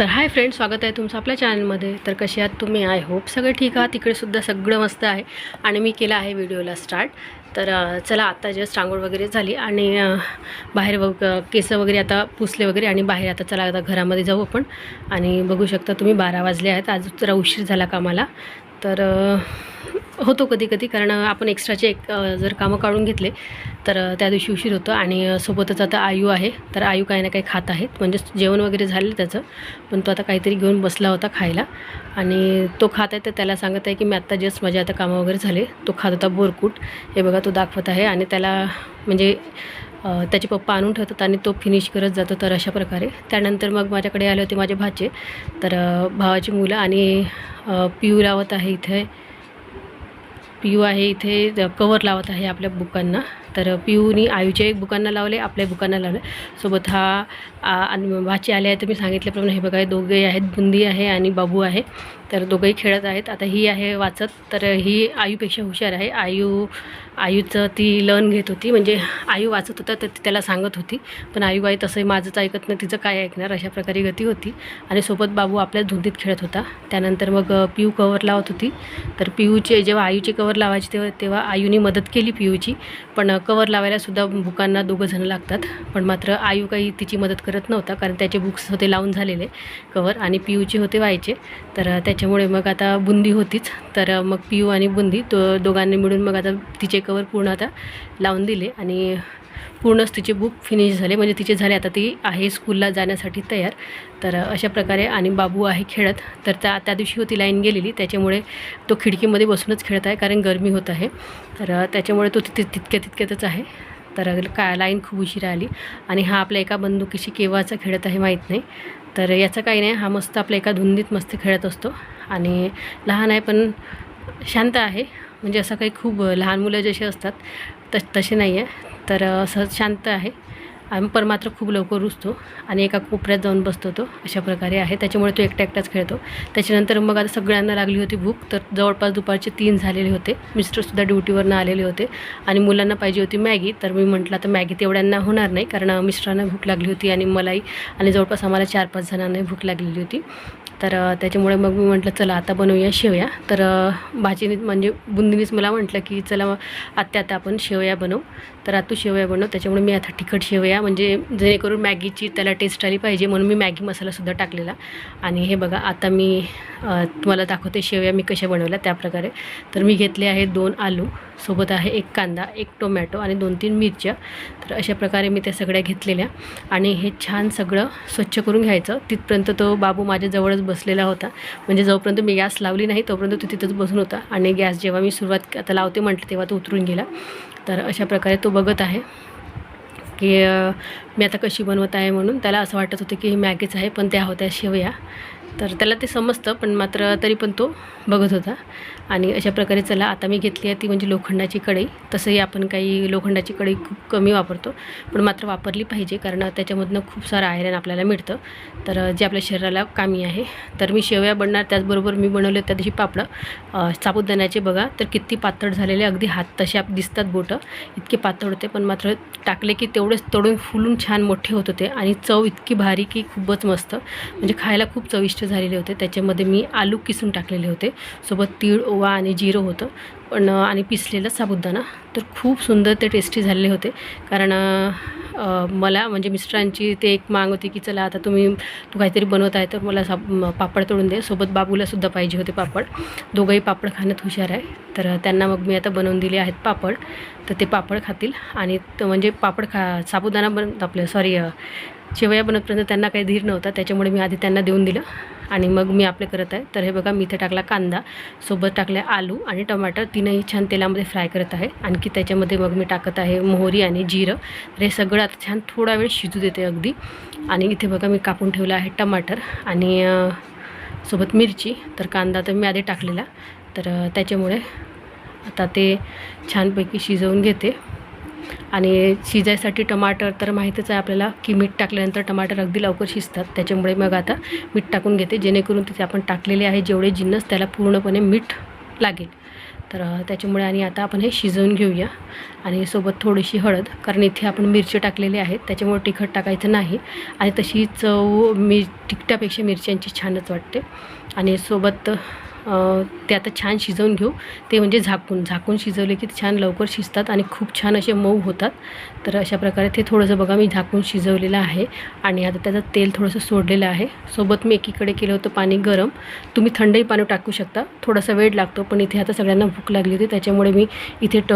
तर hi friend स्वागत आहे तुमचं आपल्या चॅनलमध्ये. तर कसे आहात तुम्ही? आय होप सगळं ठीक आहात. तिकडेसुद्धा सगळं मस्त आहे. आणि मी केलं आहे व्हिडिओला स्टार्ट तर चला आत्ता जस्ट आंघोळ वगैरे झाली आणि बाहेर व केस वगैरे आता पुसले वगैरे आणि बाहेर आता चला आता घरामध्ये जाऊ आपण. आणि बघू शकता तुम्ही बारा वाजले आहेत. आज जरा उशीर झाला कामाला. तर होतो कधी कधी कारण आपण एक्स्ट्राचे एक जर कामं काढून घेतले तर त्या दिवशी उशीर होतो आणि सोबतच आता आयू आहे तर आयू काही ना काही खात आहेत. म्हणजे जेवण वगैरे झालं त्याचं पण तो आता काहीतरी घेऊन बसला होता खायला आणि तो खात आहे तर त्याला सांगत आहे की मी आत्ता जस्ट माझे आता कामं वगैरे झाले तो खात होता बोरकूट. हे बघा तो दाखवत आहे आणि त्याला म्हणजे त्याचे पप्पा आणून ठेवतात आणि तो फिनिश करत जातो तर अशा प्रकारे. त्यानंतर मग माझ्याकडे आले होते माझे भाचे तर भावाची मुलं आणि पिऊ लावत आहे इथे. पियू आहे इथे कवर लावत आहे आपल्या बुकांना. तर पियूनी आयूच्या बुकांना लावले आपल्या बुकांना लावले. सोबत हा आणि भाची आले आहे तर मी सांगितल्याप्रमाणे हे बघा दोघे आहेत बुंदी आहे आणि बाबू आहे. तर दोघंही खेळत आहेत. आता ही आहे वाचत तर ही आयूपेक्षा हुशार आहे. आयू आयूचं ती लर्न घेत होती. म्हणजे आयू वाचत होता तर ती त्याला सांगत होती. पण आयू आई तसंही माझंच ऐकत नाही तिचं काय ऐकणार? अशा प्रकारे गती होती. आणि सोबत बाबू आपल्या धुंदीत खेळत होता. त्यानंतर मग अ, पिऊ कवर लावत होती. तर पियूचे जेव्हा आयूचे कवर लावायचे तेव्हा तेव्हा आयूने मदत केली पियूची. पण कवर लावायलासुद्धा बुकांना दोघं जणं लागतात. पण मात्र आयू काही तिची मदत करत नव्हता कारण त्याचे बुक्स होते लावून झालेले कवर आणि पियूचे होते व्हायचे. तर त्याच्या त्याच्यामुळे मग आता बुंदी होतीच. तर मग पियू आणि बुंदी तो दोघांनी मिळून मग आता तिचे कवर पूर्ण आता लावून दिले आणि पूर्णच तिचे बुक फिनिश झाले. म्हणजे तिचे झाले आता ती आहे स्कूलला जाण्यासाठी तयार. तर अशा प्रकारे आणि बाबू आहे खेळत. तर त्या त्या दिवशी होती लाईन गेलेली. त्याच्यामुळे तो खिडकीमध्ये बसूनच खेळत आहे कारण गरमी होत आहे. तर त्याच्यामुळे तो तिथे तितक्या तितक्यातच आहे. तर का लाईन खूप उशिरा आली. आणि हा आपल्या एका बंदुकीशी केव्हाचा खेळत आहे माहीत नाही. तर याचं काही नाही हा मस्त आपल्या एका धुंदीत मस्त खेळत असतो. आणि लहान आहे पण शांत आहे. म्हणजे असं काही खूप लहान मुलं जसे असतात तस तसे नाही आहे तर असं शांत आहे. आणि पण मात्र खूप लवकर रुजतो आणि एका कोपऱ्यात जाऊन बसतो तो अशा प्रकारे आहे. त्याच्यामुळे तो एकटा एकटाच खेळतो. त्याच्यानंतर मग आता सगळ्यांना लागली होती भूक तर जवळपास दुपारचे तीन झालेले होते. मिस्टरसुद्धा ड्युटीवरनं आलेले होते आणि मुलांना पाहिजे होती मॅगी तर मी म्हटलं तर मॅगी तेवढ्यांना होणार नाही कारण मिस्टरांना भूक लागली होती आणि मलाही आणि जवळपास आम्हाला चार पाच जणांनाही भूक लागलेली होती. तर त्याच्यामुळे मग मी म्हटलं चला आता बनवूया शेवया. तर भाजीनीत म्हणजे बुंदीनीच मला म्हटलं की चला आत्या आता आपण शेवया बनवू. तर आता शेवया बनव. त्याच्यामुळे मी आता तिखट शेवया म्हणजे जेणेकरून मॅगीची त्याला टेस्ट आली पाहिजे म्हणून मी मॅगी मसालासुद्धा टाकलेला. आणि हे बघा आता मी तुम्हाला दाखवते शेवया मी कशा बनवल्या त्याप्रकारे. तर मी घेतले आहे दोन आलू सोबत आहे एक कांदा एक टोमॅटो आणि दोन तीन मिरच्या. तर अशा प्रकारे मी त्या सगळ्या घेतलेल्या. आणि हे छान सगळं स्वच्छ करून घ्यायचं. तिथपर्यंत तो बाबू माझ्याजवळच बसलेला होता. म्हणजे जोपर्यंत मी गॅस लावली नाही तोपर्यंत तो तिथंच बसून होता. आणि गॅस जेव्हा मी सुरुवात आता लावते म्हटलं तेव्हा तो उतरून गेला. तर अशा प्रकारे तो बघत आहे. की मी आता कशी बनवत आहे म्हणून त्याला असं वाटत होतं की ही मॅगीच आहे पण त्या होत्या शेवया. तर त्याला ते समजतं पण मात्र तरी पण तो बघत होता. आणि अशा प्रकारे चला आता मी घेतली आहे ती म्हणजे लोखंडाची कढई. तसंही आपण काही लोखंडाची कढई खूप कमी वापरतो पण मात्र वापरली पाहिजे कारण त्याच्यामधनं खूप सारं आयरन आपल्याला मिळतं. तर जे आपल्या शरीराला कामी आहे तर मी शेवया बनणार त्याचबरोबर मी बनवले त्या दिवशी पापडं. साबुदाण्याचे बघा तर किती पातळ झालेले अगदी हात तसे आप दिसतात बोटं. इतके पातळ होते पण मात्र टाकले की तेवढेच तोडून फुलून छान मोठे होत होते. आणि चव इतकी भारी की खूपच मस्त. म्हणजे खायला खूप चविष्ट झालेले होते. त्याच्यामध्ये मी आलू किसून टाकलेले होते. सोबत तीळ ओवा आणि जिरं होतं. पण आणि पिसलेला साबुदाणा. तर खूप सुंदर ते टेस्टी झालेले होते. कारण मला म्हणजे मिस्टरांची ते एक माग होती की चला आता तुम्ही तू काहीतरी बनवत आहे तर मला साब पापड तोडून दे. सोबत बाबूलासुद्धा पाहिजे होते पापड. दोघंही पापड खाण्यात हुशार आहे. तर त्यांना मग मी आता बनवून दिले आहेत पापड. तर ते पापड खातील. आणि म्हणजे पापड खा साबुदाणा बन आपलं सॉरी शेवया बनतपर्यंत त्यांना काही धीर नव्हता त्याच्यामुळे मी आधी त्यांना देऊन दिलं. आणि मग मी आपले करत आहे. तर हे बघा मी इथे टाकला कांदा सोबत टाकले आलू आणि टमाटर. तीनही छान तेलामध्ये फ्राय करत आहे. आणखी त्याच्यामध्ये मग मी टाकत आहे मोहरी आणि जिरं. तर हे सगळं आता छान थोडा वेळ शिजू देते अगदी. आणि इथे बघा मी कापून ठेवलं आहे टमाटर आणि सोबत मिरची. तर कांदा तर मी आधी टाकलेला. तर त्याच्यामुळे आता ते छानपैकी शिजवून घेते. आणि शिजायसाठी टमाटर तर माहीतच आहे आपल्याला की मीठ टाकल्यानंतर टमाटर अगदी लवकर शिजतात. त्याच्यामुळे मग आता मीठ टाकून घेते. जेणेकरून तिथे आपण टाकलेले आहे जेवढे जिन्नस त्याला पूर्णपणे मीठ लागेल. तर त्याच्यामुळे आणि आता आपण हे शिजवून घेऊया. आणि सोबत थोडीशी हळद कारण इथे आपण मिरची टाकलेली आहेत त्याच्यामुळे तिखट टाकायचं नाही. आणि तशी चव मी तिखटापेक्षा मिरच्यांची छानच वाटते. आणि सोबत ते आता छान शिजवून घेऊ. ते म्हणजे झाकून झाकून शिजवले की ते छान लवकर शिजतात आणि खूप छान असे मऊ होतात. तर अशा प्रकारे ते थोडंसं बघा मी झाकून शिजवलेलं आहे आणि आता त्याचं तेल थोडंसं सोडलेलं आहे. सोबत मी एकीकडे केलं होतं पाणी गरम. तुम्ही थंडही पाणी टाकू शकता. थोडासा वेळ लागतो पण इथे आता सगळ्यांना भूक लागली होती. त्याच्यामुळे मी इथे ट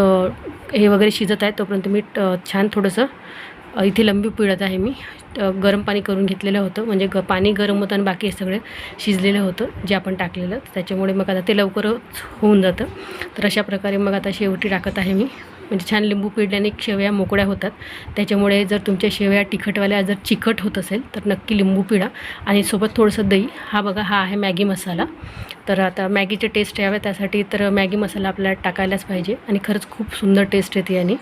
हे वगैरे शिजत आहे. तोपर्यंत मी ट छान थोडंसं इथे लंबी पिळत आहे मी. गरम पाणी करून घेतलेलं होतं. म्हणजे ग पाणी गरम होतं आणि बाकी सगळं शिजलेलं होतं जे आपण टाकलेलं. त्याच्यामुळे मग आता ते लवकरच होऊन जातं. तर अशा प्रकारे मग आता शेवटी टाकत आहे मी. म्हणजे छान लिंबू पिळल्याने शेवया मोकळ्या होतात. त्याच्यामुळे जर तुमच्या शेवया तिखटवाल्या जर चिकट होत असेल तर नक्की लिंबू पिळा. आणि सोबत थोडंसं दही. हा बघा हा आहे मॅगी मसाला. तर आता मॅगीचे टेस्ट यावे त्यासाठी तर मॅगी मसाला आपल्याला टाकायलाच पाहिजे. आणि खरंच खूप सुंदर टेस्ट येते आणि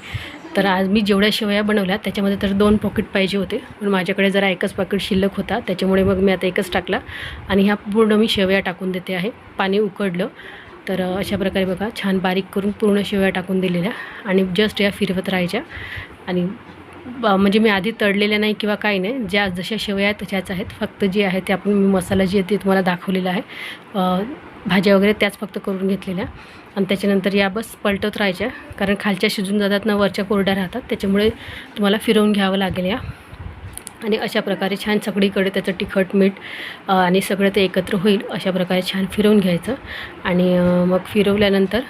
तर आज मी जेवढ्या शेवया बनवल्या त्याच्यामध्ये तर दोन पॉकेट पाहिजे होते. पण माझ्याकडे जरा एकच पॉकेट शिल्लक होता त्याच्यामुळे मग मी आता एकच टाकला. आणि ह्या पूर्ण मी शेवया टाकून देते आहे. पाणी उकडलं तर अशा प्रकारे बघा छान बारीक करून पूर्ण शेवया टाकून दिलेल्या. आणि जस्ट या फिरवत राहायच्या. आणि म्हणजे मी आधी तळलेल्या नाही किंवा काही नाही. ज्या जशा शेवया आहेत तशाच आहेत. फक्त जे आहे ते आपण मसाला जे आहे ते तुम्हाला दाखवलेला आहे. भाज्या वगैरे त्याच फक्त करून घेतलेल्या. आणि त्याच्यानंतर या बस पलटत राहायच्या. कारण खालच्या शिजून जातात ना वरच्या कोरड्या राहतात. त्याच्यामुळे तुम्हाला फिरवून घ्यावं लागेल या. आणि अशा प्रकारे छान सगळीकडे त्याचं तिखट मीठ आणि सगळं ते एकत्र होईल. अशा प्रकारे छान फिरवून घ्यायचं. आणि मग फिरवल्यानंतर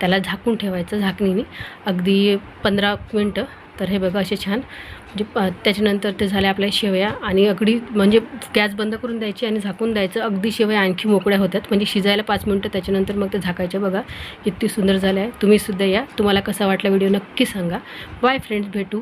त्याला झाकून ठेवायचं झाकणीने. अगदी पंधरा मिनटं तर हे बघा असे छान. म्हणजे त्याच्यानंतर ते झाले आपल्या शेवया आणि अगदी म्हणजे गॅस बंद करून द्यायची आणि झाकून द्यायचं. अगदी शेवया आणखी मोकळ्या होतात. म्हणजे शिजायला पाच मिनटं त्याच्यानंतर मग ते झाकायचं. बघा किती सुंदर झालं आहे तुम्हीसुद्धा या. तुम्हाला कसा वाटला व्हिडिओ नक्की सांगा. बाय फ्रेंड्स भेटू.